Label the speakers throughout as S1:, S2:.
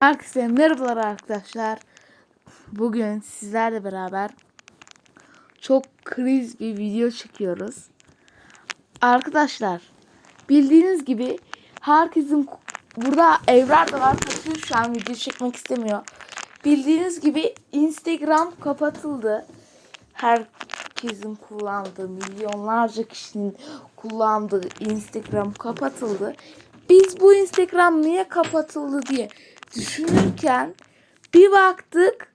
S1: Herkese merhabalar arkadaşlar. Bugün sizlerle beraber çok kriz bir video çekiyoruz. Arkadaşlar bildiğiniz gibi herkesin burada Evrar da var kaçıyor şu an video çekmek istemiyor. Bildiğiniz gibi Instagram kapatıldı. Herkesin kullandığı milyonlarca kişinin kullandığı Instagram kapatıldı. Biz bu Instagram niye kapatıldı diye düşünürken bir baktık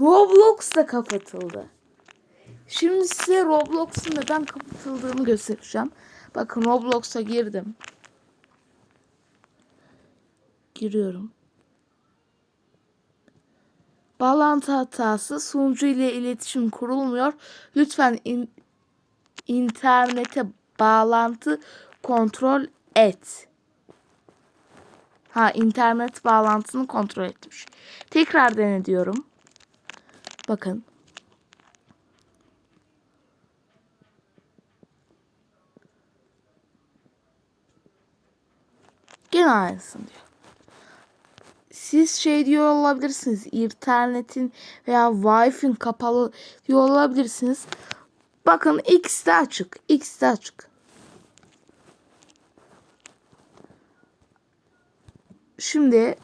S1: Roblox da kapatıldı. Şimdi size Roblox'un neden kapatıldığını göstereceğim. Bakın Roblox'a girdim. Giriyorum. Bağlantı hatası sunucu ile iletişim kurulmuyor. Lütfen in- internete bağlantı kontrol et. Ha internet bağlantısını kontrol etmiş. Tekrar dene diyorum. Bakın. Gene aynısını diyor. Siz şey diyor olabilirsiniz. İnternetin veya Wi-Fi'nin kapalı diyor olabilirsiniz. Bakın X de açık. X de açık. Şimdi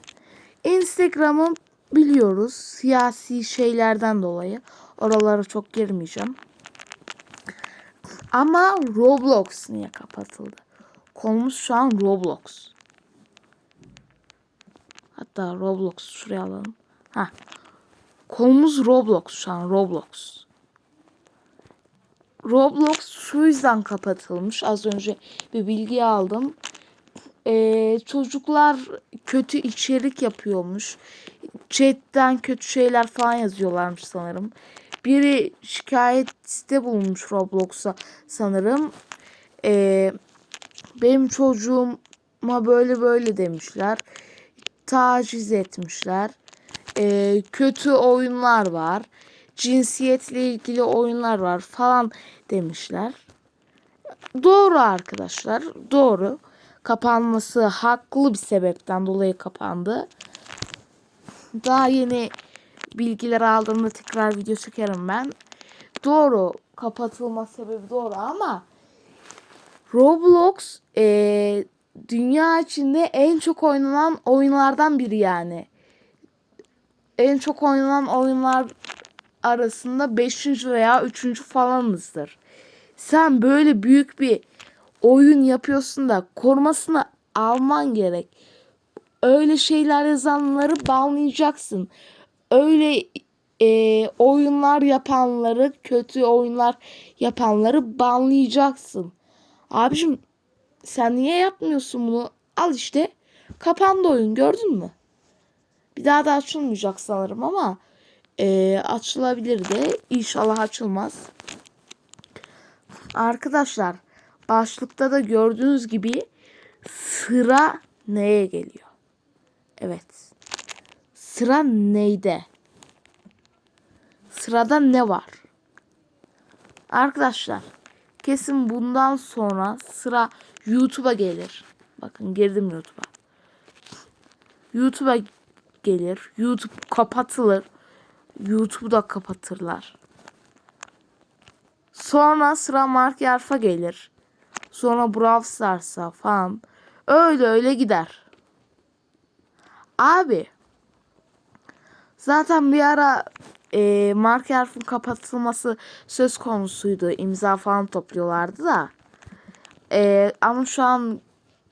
S1: Instagram'ı biliyoruz siyasi şeylerden dolayı. Oralara çok girmeyeceğim. Ama Roblox niye kapatıldı? Konumuz şu an Roblox. Hatta Roblox şuraya alalım. Ha. Konumuz Roblox şu an Roblox. Roblox şu yüzden kapatılmış. Az önce bir bilgi aldım. Ee, çocuklar kötü içerik yapıyormuş. Chatten kötü şeyler falan yazıyorlarmış sanırım. Biri şikayette bulunmuş Roblox'a sanırım. Ee, benim çocuğuma böyle böyle demişler. Taciz etmişler. Ee, kötü oyunlar var. Cinsiyetle ilgili oyunlar var falan demişler. Doğru arkadaşlar. Doğru. Kapanması haklı bir sebepten dolayı kapandı. Daha yeni bilgiler aldığımda tekrar video çekerim ben. Doğru. Kapatılma sebebi doğru ama Roblox eee, dünya içinde en çok oynanan oyunlardan biri yani. En çok oynanan oyunlar arasında 5. veya 3. falanızdır. Sen böyle büyük bir oyun yapıyorsun da korumasını alman gerek. Öyle şeyler yazanları banlayacaksın. Öyle e, oyunlar yapanları, kötü oyunlar yapanları banlayacaksın. Abicim sen niye yapmıyorsun bunu? Al işte. Kapandı oyun gördün mü? Bir daha da açılmayacak sanırım ama e, açılabilir de inşallah açılmaz. Arkadaşlar başlıkta da gördüğünüz gibi sıra neye geliyor? Evet. Sıra neyde? Sırada ne var? Arkadaşlar kesin bundan sonra sıra YouTube'a gelir. Bakın girdim YouTube'a. YouTube'a gelir. YouTube kapatılır. YouTube'u da kapatırlar. Sonra sıra Mark Yarf'a gelir. Sonra Brawl Stars'a falan. Öyle öyle gider. Abi. Zaten bir ara e, Mark Yarf'ın kapatılması söz konusuydu. İmza falan topluyorlardı da. E, ama şu an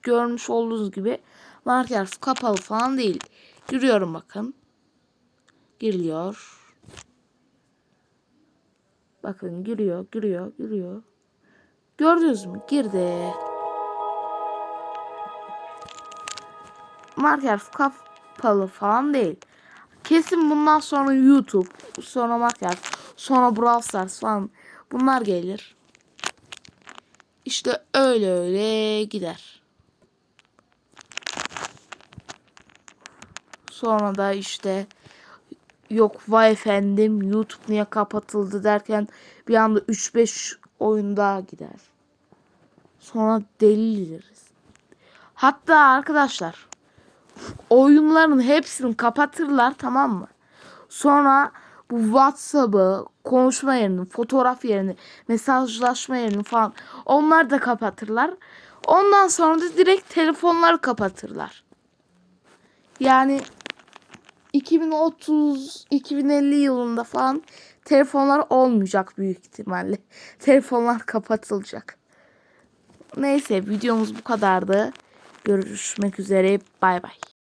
S1: görmüş olduğunuz gibi Mark Yarf kapalı falan değil. Giriyorum bakın. Giriliyor. Bakın giriyor, giriyor, giriyor. Gördünüz mü? Girdi. Marker kapalı falan değil. Kesin bundan sonra YouTube, sonra Marker, sonra Brawl Stars falan bunlar gelir. İşte öyle öyle gider. Sonra da işte yok vay efendim YouTube niye kapatıldı derken bir anda 3-5 oyun daha gider. Sonra deliriz. Hatta arkadaşlar oyunların hepsini kapatırlar tamam mı? Sonra bu WhatsApp'ı, konuşma yerini, fotoğraf yerini, mesajlaşma yerini falan onlar da kapatırlar. Ondan sonra da direkt telefonları kapatırlar. Yani 2030-2050 yılında falan telefonlar olmayacak büyük ihtimalle. Telefonlar kapatılacak. Neyse videomuz bu kadardı. Görüşmek üzere. Bay bay.